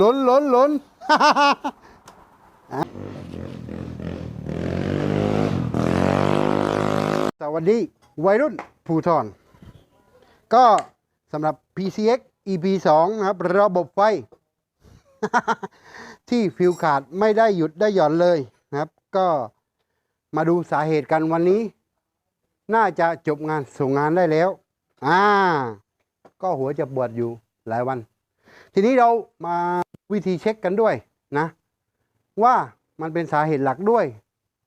ล้นล้นล้นสวัสดี วัยรุ่นภูทรก็สำหรับ PCX EP 2 นะครับ ระบบไฟ ที่ฟิวขาดไม่ได้หยุดได้หย่อนเลยนะครับ ก็มาดูสาเหตุกันวันนี้ น่าจะจบงานส่งงานได้แล้ว อ่า ก็หัวจะปวดอยู่หลายวัน ทีนี้เรามา วิธีเช็คกันด้วยนะ ว่ามันเป็นสาเหตุหลักด้วย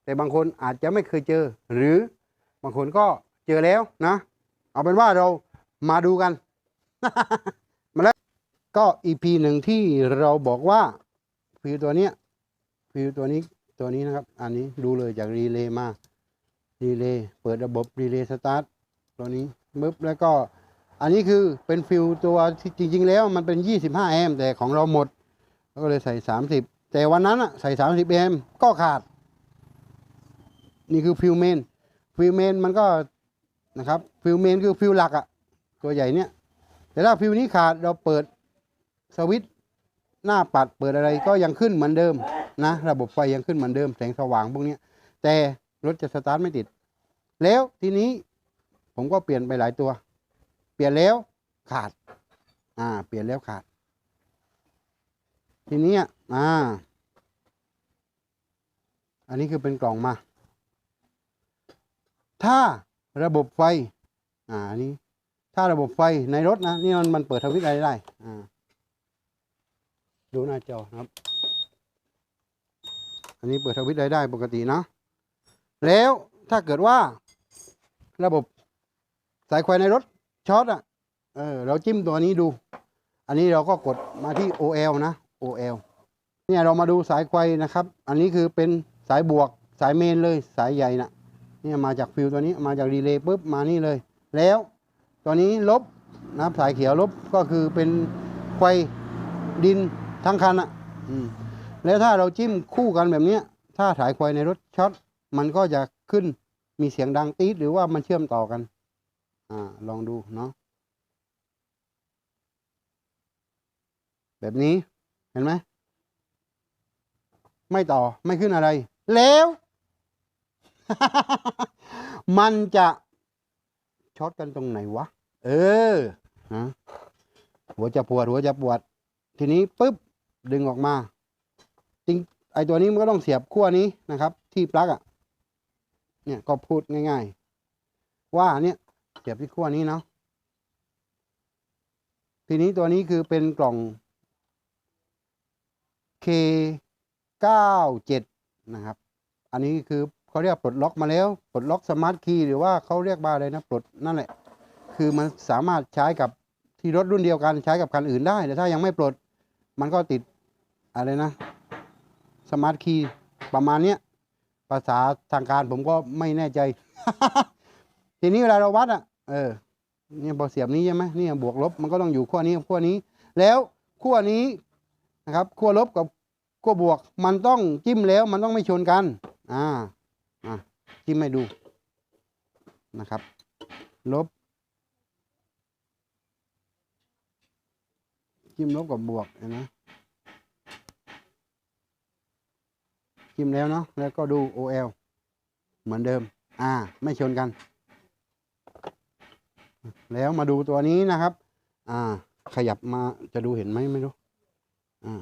แต่บางคนอาจจะไม่เคยเจอ หรือบางคนก็เจอแล้วนะ เอาเป็นว่าเรามาดูกัน มาแล้วก็ EP หนึ่งที่เราบอกว่าฟิวตัวเนี้ยฟิวตัวนี้ตัวนี้นะครับ อันนี้ดูเลยจากรีเลย์มารีเลย์เปิดระบบรีเลย์สตาร์ทตัวนี้ปึ๊บแล้วก็อันนี้คือเป็นฟิวตัวที่จริง ๆ แล้วมันเป็น 25 แอมป์แต่ของเราหมด เราก็เลยใส่30แต่วันนั้นอะใส่30แอมก็ขาด นี่คือฟิวเมนฟิวเมนมันก็นะครับฟิวเมนคือฟิวหลักอะตัวใหญ่เนี่ย แต่ถ้าฟิวนี้ขาดเราเปิดสวิตช์หน้าปัดเปิดอะไรก็ยังขึ้นเหมือนเดิมนะ ระบบไฟยังขึ้นเหมือนเดิมแสงสว่างพวกเนี้ยแต่รถจะสตาร์ทไม่ติด แล้วทีนี้ผมก็เปลี่ยนไปหลายตัว เปลี่ยนแล้วขาด อ่า เปลี่ยนแล้วขาด ทีนี้อะอ่า อันนี้คือเป็นกล่องมา ถ้าระบบไฟ อ่าอันนี้ ถ้าระบบไฟในรถนะ นี่มันมันเปิดทวิตอะไรได้ อ่า ดูหน้าจอครับ อันนี้เปิดทวิตอะไรได้ปกตินะ แล้วถ้าเกิดว่า ระบบสายไฟในรถช็อตอะ เออ เราจิ้มตัวนี้ดู อันนี้เราก็กดมาที่ OL นะ OL เนี่ยเรามาดูสายไฟนะครับ อันนี้คือเป็นสายบวกสายเมนเลยสายใหญ่นะเนี่ยมาจากฟิวตัวนี้มาจากรีเลย์ปุ๊บมานี่เลย แล้วตัวนี้ลบนะครับสายเขียวลบก็คือเป็นไฟดินทั้งคันอะแล้วถ้าเราจิ้มคู่กันแบบนี้ถ้าสายไฟในรถช็อตมันก็จะขึ้นมีเสียงดังตีดหรือว่ามันเชื่อมต่อกันอ่าลองดูเนาะแบบนี้ ห็นไหมไม่ต่อไม่ขึ้นอะไร แล้ว มันจะช็อตกันตรงไหนวะ เออนะหัวจะปวด หัวจะปวด ทีนี้ปุ๊บดึงออกมาจริงไอตัวนี้มันก็ต้องเสียบขั้วนี้นะครับ ที่ปลั๊กอะ เนี่ยก็พูดง่าย ๆ ว่าเนี่ยเสียบที่ขั้วนี้เนาะทีนี้ตัวนี้คือเป็นกล่อง K97 นะครับ อันนี้คือเขาเรียกปลดล็อกมาแล้ว ปลดล็อกสมาร์ทคีย์หรือว่าเขาเรียกว่าอะไรนะ ปลดนั่นแหละ คือมันสามารถใช้กับที่รถรุ่นเดียวกันใช้กับคันอื่นได้ แต่ถ้ายังไม่ปลด มันก็ติดอะไรนะ สมาร์ทคีย์ประมาณเนี้ย ภาษาทางการผมก็ไม่แน่ใจ ทีนี้เวลาเราวัดอะ เออ เนี่ยพอเสียบนี้ใช่ไหมเนี่ยบวกลบมันก็ต้องอยู่ขั้วนี้ขั้วนี้ แล้วขั้วนี้ นะครับขั้วลบกับขั้วบวก มันต้องจิ้มแล้วมันต้องไม่ชนกัน อ่าอะจิ้มให้ดูนะครับ ลบ จิ้มลบกับบวกเห็นไหมจิ้มแล้วเนาะแล้วก็ดู OL เหมือนเดิม อ่า ไม่ชนกัน แล้วมาดูตัวนี้นะครับ อ่า ขยับมาจะดูเห็นไหมไม่รู้ อ่า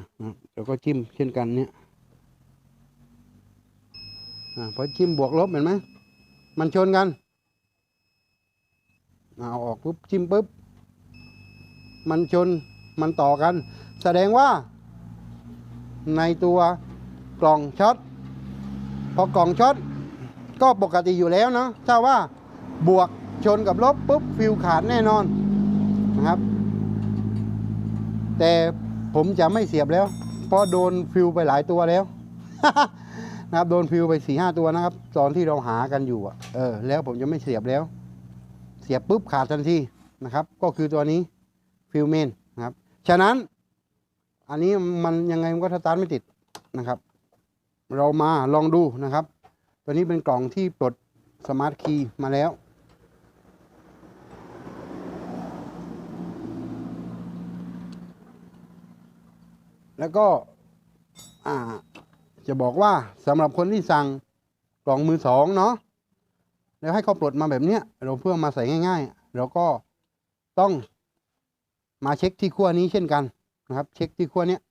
แล้วก็จิ้มเช่นกันเนี่ยอ่าพอจิ้มบวกลบเห็นไหมมันชนกันอ่าเอาออกปุ๊บจิ้มปุ๊บมันชนมันต่อกัน แสดงว่า ในตัวกล่องช็อตพอกล่องช็อตก็ปกติอยู่แล้วเนาะถ้าว่าบวกชนกับลบปุ๊บฟิวขาดแน่นอนนะครับ แต่ ผมจะไม่เสียบแล้ว เพราะโดนฟิวไปหลายตัวแล้ว นะครับโดนฟิวไปสี่ห้าตัวนะครับ ตอนที่เราหากันอยู่อะเออแล้วผมจะไม่เสียบแล้ว เสียบปุ๊บขาดทันทีนะครับ ก็คือตัวนี้ฟิวเมนนะครับ ฉะนั้น อันนี้มันยังไงมันก็สตาร์ทไม่ติดนะครับ เรามาลองดูนะครับ ตัวนี้เป็นกล่องที่ปลดสมาร์ทคีย์มาแล้ว แล้วก็จะบอกว่าสำหรับคนที่สั่งกล่องมือสองเนาะแล้วให้เขาปลดมาแบบเนี้ยเราเพื่อมาใส่ง่าย ๆ เราก็ต้องมาเช็คที่ขั้วนี้เช่นกันนะครับ เช็คที่ขั้วเนี้ย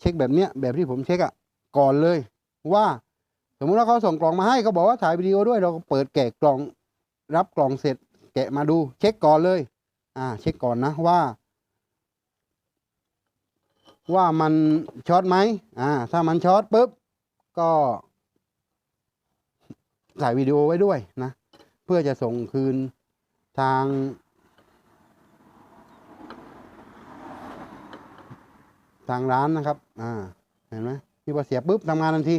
เช็คแบบเนี้ยแบบที่ผมเช็คอะ่ะก่อนเลยว่าสมมุติว่าเขาส่งกล่องมาให้เขาบอกว่าถ่ายวิดีโอด้วยเราก็เปิดแกะกล่องรับกล่องเสร็จ แกะมาดูเช็คก่อนเลย อ่า เช็คก่อนนะว่า ว่ามันช็อตไหมอ่า ถ้ามันช็อตปุ๊บ ก็ถ่ายวิดีโอไว้ด้วยนะ เพื่อจะส่งคืนทาง ทางร้านนะครับ อ่า เห็นไหมที่พอเสียปุ๊บทำงานทันที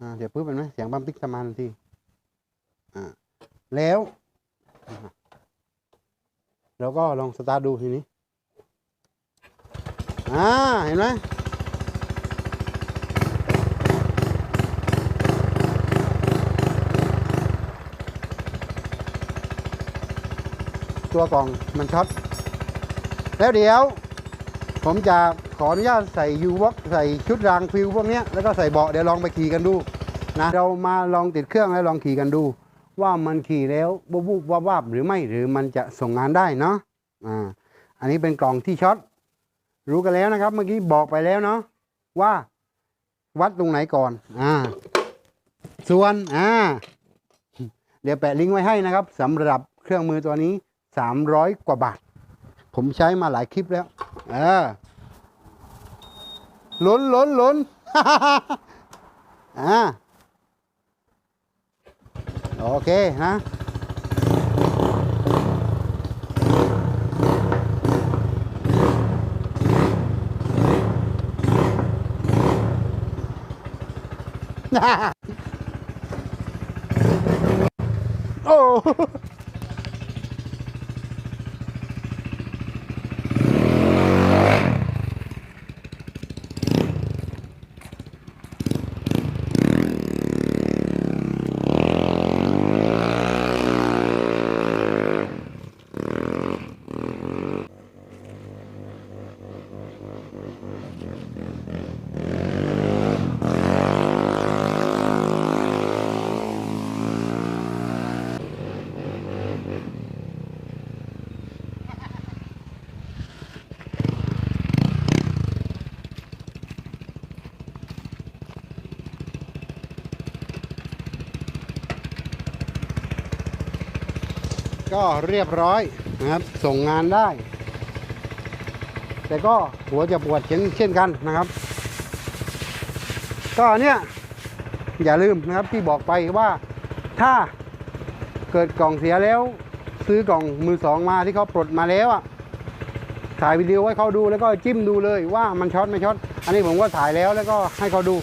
อ่าเสียบปุ๊บเห็นไหมเสียงปั๊มติ๊กทำงานทันที อ่า แล้ว เราก็ลองสตาร์ทดูทีนี้ อ่า เห็นไหมตัวกล่องมันช็อตแล้วเดี๋ยว ผมจะขออนุญาตใส่ยูวอกใส่ชุดรางฟิวพวกเนี้ยแล้วก็ใส่เบาะเดี๋ยวลองไปขี่กันดูนะเรามาลองติดเครื่องแล้วลองขี่กันดู ว่ามันขี่แล้วบูบวูบวาบวาบหรือไม่หรือมันจะส่งงานได้เนาะอ่าอันนี้เป็นกล่องที่ช็อต รู้กันแล้วนะครับ เมื่อกี้บอกไปแล้วเนาะว่าวัดตรงไหนก่อน อ่า ส่วน อ่า เดี๋ยวแปะลิงก์ไว้ให้นะครับสำหรับเครื่องมือตัวนี้สามร้อยกว่าบาท ผมใช้มาหลายคลิปแล้วเออล้นล้นล้นอ่า โอเคนะ โก็เรียบร้อยนะครับ ส่งงานได้ แต่ก็หัวจะปวดเช่นเช่นกันนะครับ ก็เนี่ยอย่าลืมนะครับที่บอกไปว่าถ้าเกิดกล่องเสียแล้ว ซื้อกล่องมือสองมาที่เขาปลดมาแล้วอะถ่ายวิดีโอให้เขาดูแล้วก็จิ้มดูเลยว่ามันช็อตไม่ช็อตอันนี้ผมก็ถ่ายแล้วแล้วก็ให้เขาดู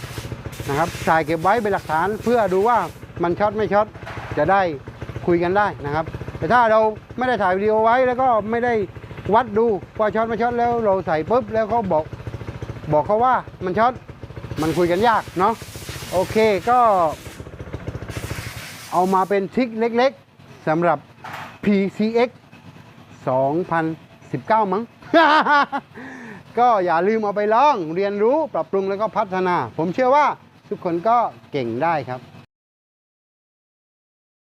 นะครับถ่ายเก็บไว้เป็นหลักฐานเพื่อดูว่ามันช็อตไม่ช็อตจะได้คุยกันได้นะครับ แต่ถ้าเราไม่ได้ถ่ายวิดีโอไว้แล้วก็ไม่ได้วัดดูว่าช็อตไม่ช็อตแล้วเราใส่ปุ๊บแล้วเขาบอกบอกเขาว่ามันช็อตมันคุยกันยากเนาะโอเคก็ เอามาเป็นทริคเล็กๆสำหรับ PCX 2019 มั้ง ก็อย่าลืมเอาไปลองเรียนรู้ปรับปรุงแล้วก็พัฒนา ผมเชื่อว่าทุกคนก็เก่งได้ครับ